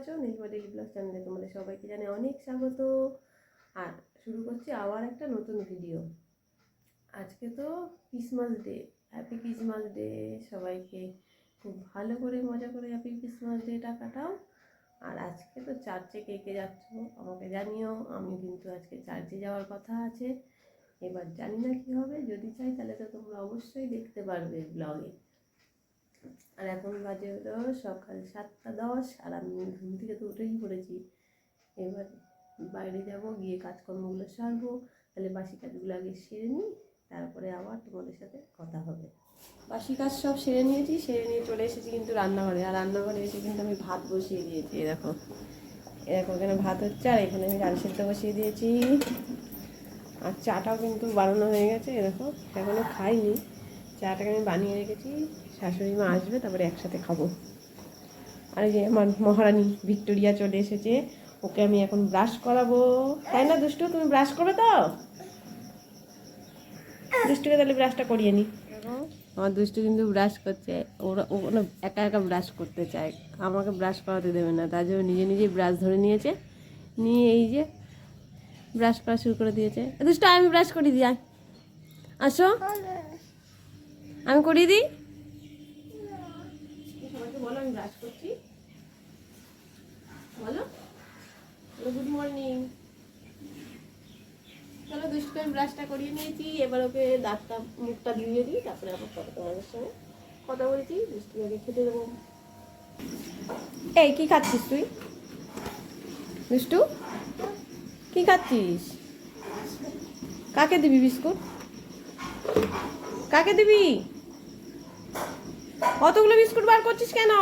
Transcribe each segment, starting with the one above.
আছো Nilima daily blog চ্যানেলে তোমাদের সবাইকে জানে অনেক স্বাগত। আর শুরু করছি আবার একটা নতুন ভিডিও আজকে তো Christmas Day happy Christmas Day সবাইকে খুব ভালো করে, মজা করে হ্যাপি ক্রিসমাস ডেটা কাটাও। আর আজকে তো চার্চে কে কে যাচ্ছ আমাকে জানিও। আমি কিন্তু আজকে চার্চে যাওয়ার কথা আছে। এবার জানি না কী হবে। যদি চাই তাহলে তো তোমরা অবশ্যই দেখতে পারবে ব্লগে আর এখন বাজে হলো সকাল সাতটা দশ, আর আমি ঘুম থেকে তো উঠেই পড়েছি। এবার বাইরে যাব, গিয়ে কাজকর্মগুলো সারবো, তাহলে বাসি কাজগুলো আগে সেরে নিই, তারপরে আবার তোমাদের সাথে কথা হবে। বাসি কাজ সব সেরে নিয়েছি, সেরে নিয়ে চলে এসেছি কিন্তু রান্নাঘরে, আর রান্নাঘরে এসে কিন্তু আমি ভাত বসিয়ে দিয়েছি এরকম এরকম এখানে ভাত হচ্ছে, আর এখানে আমি ডাল সেদ্ধ বসিয়ে দিয়েছি। আর চাটাও কিন্তু বানানো হয়ে গেছে এরকম এখনও খাইনি। চাটাকে আমি বানিয়ে রেখেছি। শাশুড়ি মা আসবে, তারপরে একসাথে খাব। আর এই যে আমার মহারানী ভিক্টোরিয়া চলে এসেছে, ওকে আমি এখন ব্রাশ করাবো। তাই না দুষ্টু? তুমি ব্রাশ করবে তো? দুষ্টুকে তাহলে ব্রাশটা করিয়ে নি। আমার দুষ্টু কিন্তু ব্রাশ করছে। ওরা ও একা একা ব্রাশ করতে চায়। আমাকে ব্রাশ করাতে দেবে না। তার জন্য নিজে নিজেই ব্রাশ ধরে নিয়েছে। নিয়ে এই যে ব্রাশ করা শুরু করে দিয়েছে। দুষ্টু, আমি ব্রাশ করিয়ে দিই। আসো। আমি করিয়ে দিই। বলো, আমি ব্রাশ করছি। বলো। গুড মর্নিং চলো, দুষ্টু, আমি ব্রাশটা করিয়ে নিয়েছি। এবার ওকে দাঁতটা, মুখটা ধুয়ে দিই, তারপরে আবার কথা তোমাদের সঙ্গে। কথা বলছি দুষ্টু আগে খেতে দেবো। এই, কি খাচ্ছিস তুই? দুষ্টু, কি খাচ্ছিস? কাকে দিবি বিস্কুট? কাকে দিবি? কতগুলো বিস্কুট বার করছিস কেন?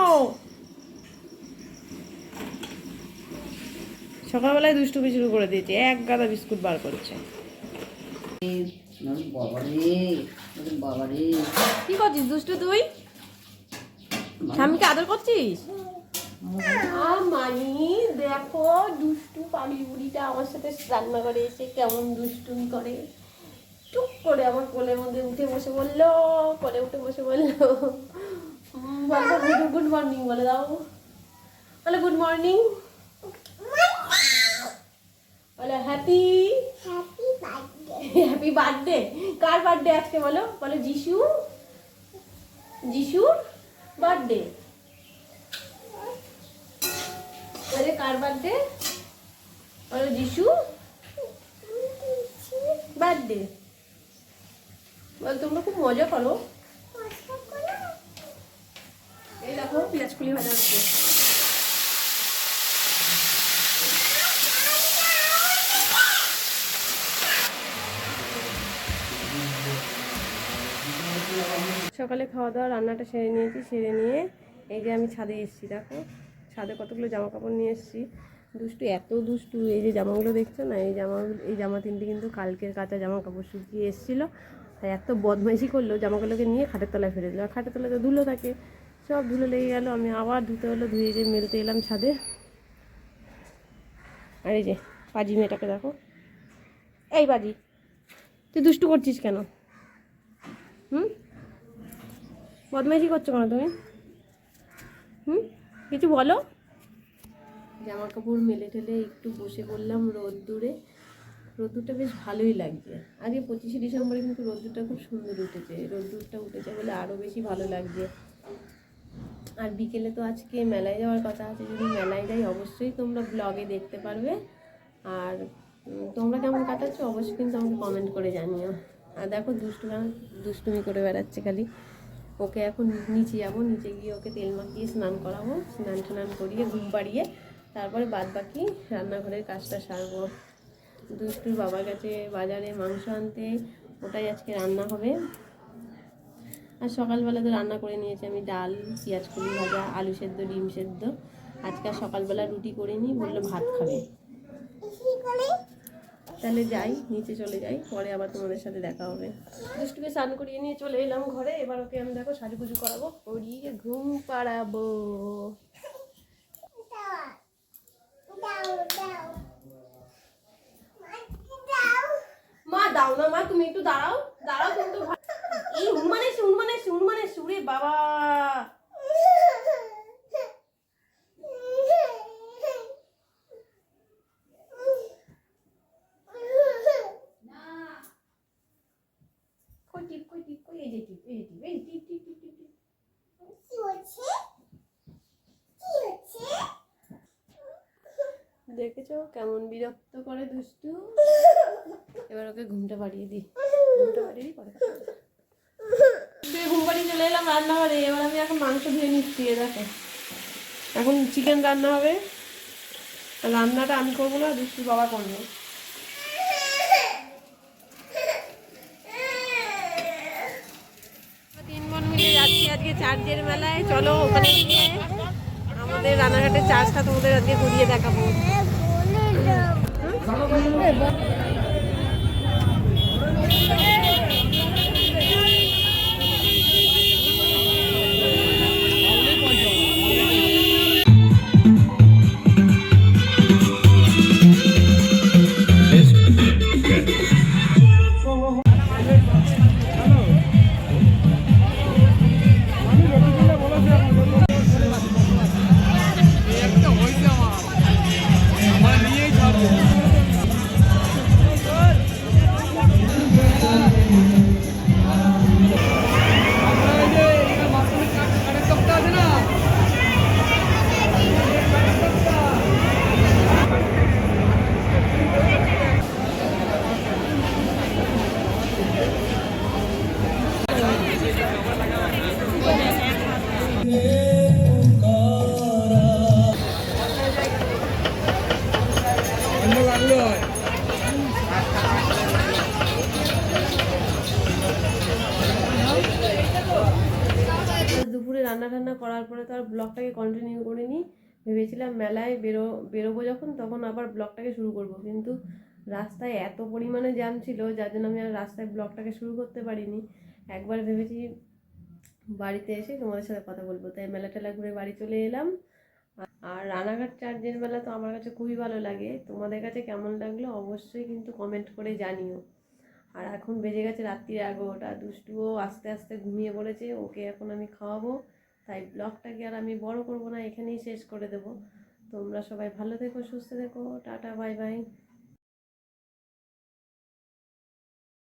সকালবেলায় দুষ্টুমি শুরু করে দিয়েছে এক গাদা বিস্কুট বার করছে। কি করছিস দুষ্টু তুই? স্বামীকে আদর করছিস? মানি দেখো দুষ্টু পাগলি বুড়িটা আমার সাথে রান্না করে এসে কেমন দুষ্টুমি করে। টুক করে আমার কোলের মধ্যে উঠে বসে বলল কোলে উঠে বসে বলল গুড মর্নিং বলে দাও বলে গুড মর্নিং বলে হ্যাপি হ্যাপি বার্থডে কার বার্থডে আজকে বলো বলো যিশু যিশুর বার্থডে আরে কার বার্থডে বলো যিশু বার্থডে বল তোমরা খুব মজা করো এই দেখো ভাজা হচ্ছে। সকালে খাওয়া দাওয়া রান্নাটা সেরে নিয়েছি, সেরে নিয়ে এই যে আমি ছাদে এসেছি, দেখো। ছাদে কতগুলো জামা কাপড় নিয়ে এসেছি। দুষ্টু, এত দুষ্টু। এই যে জামাগুলো দেখছ না? এই জামা এই জামা তিনটি কিন্তু কালকের কাঁচা জামা কাপড় শুকিয়ে এসেছিল। তাই এত বদমাইশি করল, জামাগুলোকে নিয়ে খাটের তলায় ফেলে দিল। খাটের তলায় তো ধুলো থাকে। সব ধুলো লেগে গেল, আমি আবার ধুতে হলো, ধুয়ে যে মেলতে এলাম ছাদে। আর এই যে পাজি মেয়েটাকে দেখো। এই বাজি তুই দুষ্টু করছিস কেন? হুম? বদমাইশি করছ কেন তুমি? হুম? কিছু বলো। জামা কাপড় মেলে টেলে একটু বসে পড়লাম রোদ্দুরে। রোদ্দুরটা বেশ ভালোই লাগছে। আজকে পঁচিশে ডিসেম্বরে কিন্তু রোদ্দুরটা খুব সুন্দর উঠেছে। রোদ্দুরটা উঠেছে বলে আরও বেশি ভালো লাগছে। আর বিকেলে তো আজকে মেলায় যাওয়ার কথা আছে, যদি মেলায় যাই অবশ্যই তোমরা ব্লগে দেখতে পারবে। আর তোমরা কেমন কাটাচ্ছ অবশ্যই কিন্তু আমাকে কমেন্ট করে জানিও। আর দেখো দুষ্টু দুষ্টুমি করে বেড়াচ্ছে খালি। ওকে এখন নিচে যাব, নিচে গিয়ে ওকে তেল মাখিয়ে স্নান করাবো, স্নান টান করিয়ে ঘুম পাড়িয়ে তারপরে বাদ বাকি রান্নাঘরের কাজটা সারবো। দুষ্টুর বাবার কাছে বাজারে মাংস আনতে ওটাই আজকে রান্না হবে। আর সকালবেলা তো রান্না করে নিয়েছি আমি ডাল, পেঁয়াজ কলি ভাজা, আলু সেদ্ধ, ডিম সেদ্ধ। আজকে সকালবেলা রুটি করে নিই, বলল ভাত খাবে। তাহলে যাই, নিচে চলে যাই, পরে আবার তোমাদের সাথে দেখা হবে। দুষ্টুকে স্নান করিয়ে নিয়ে চলে এলাম ঘরে, এবার ওকে আমি দেখো সাজুগুজু করাবো করিয়ে ঘুম পাড়াবো। মা, দাও না মা, তুমি একটু দাঁড়াও দাঁড়াও কিন্তু বাবা। দেখেছ কেমন বিরক্ত করে দুষ্টু? এবার ওকে ঘুমটা বাড়িয়ে দিই। ঘুমটা বাড়িয়ে দিই পরে চলে এলাম রান্নাঘরে এবার আমি এখন মাংস ধুয়ে নিচ্ছি এ দেখো। এখন চিকেন রান্না হবে। রান্নাটা আমি করব না দুষ্টুর বাবা করব। তিন বোন মিলে যাচ্ছি আজকে চার্জের মেলায়। চলো ওখানে গিয়ে আমাদের রানাঘাটের চার্জটা তোমাদের আজকে ঘুরিয়ে দেখাবো। দুপুরে রান্না টান্না করার পরে তো আর ব্লগটাকে কন্টিনিউ করিনি। ভেবেছিলাম মেলায় বেরো, বেরোবো যখন, তখন আবার ব্লগটাকে শুরু করব। কিন্তু রাস্তায় এত পরিমাণে জ্যাম ছিল, যার জন্য আমি আর রাস্তায় ব্লগটাকে শুরু করতে পারিনি। একবার ভেবেছি বাড়িতে এসে তোমাদের সাথে কথা বলব। তাই মেলা টেলা ঘুরে বাড়ি চলে এলাম। আর রানাঘাট চার্জের মেলা তো আমার কাছে খুবই ভালো লাগে। তোমাদের কাছে কেমন লাগল অবশ্যই কিন্তু কমেন্ট করে জানিও। আর এখন বেজে গেছে রাত্রির এগারোটা। দুষ্টুও আস্তে আস্তে ঘুমিয়ে পড়েছে। ওকে এখন আমি খাওয়াবো। তাই ব্লগটাকে আর আমি বড় করব না, এখানেই শেষ করে দেবো। তোমরা সবাই ভালো থেকো, সুস্থ থেকো, টাটা, বাই বাই।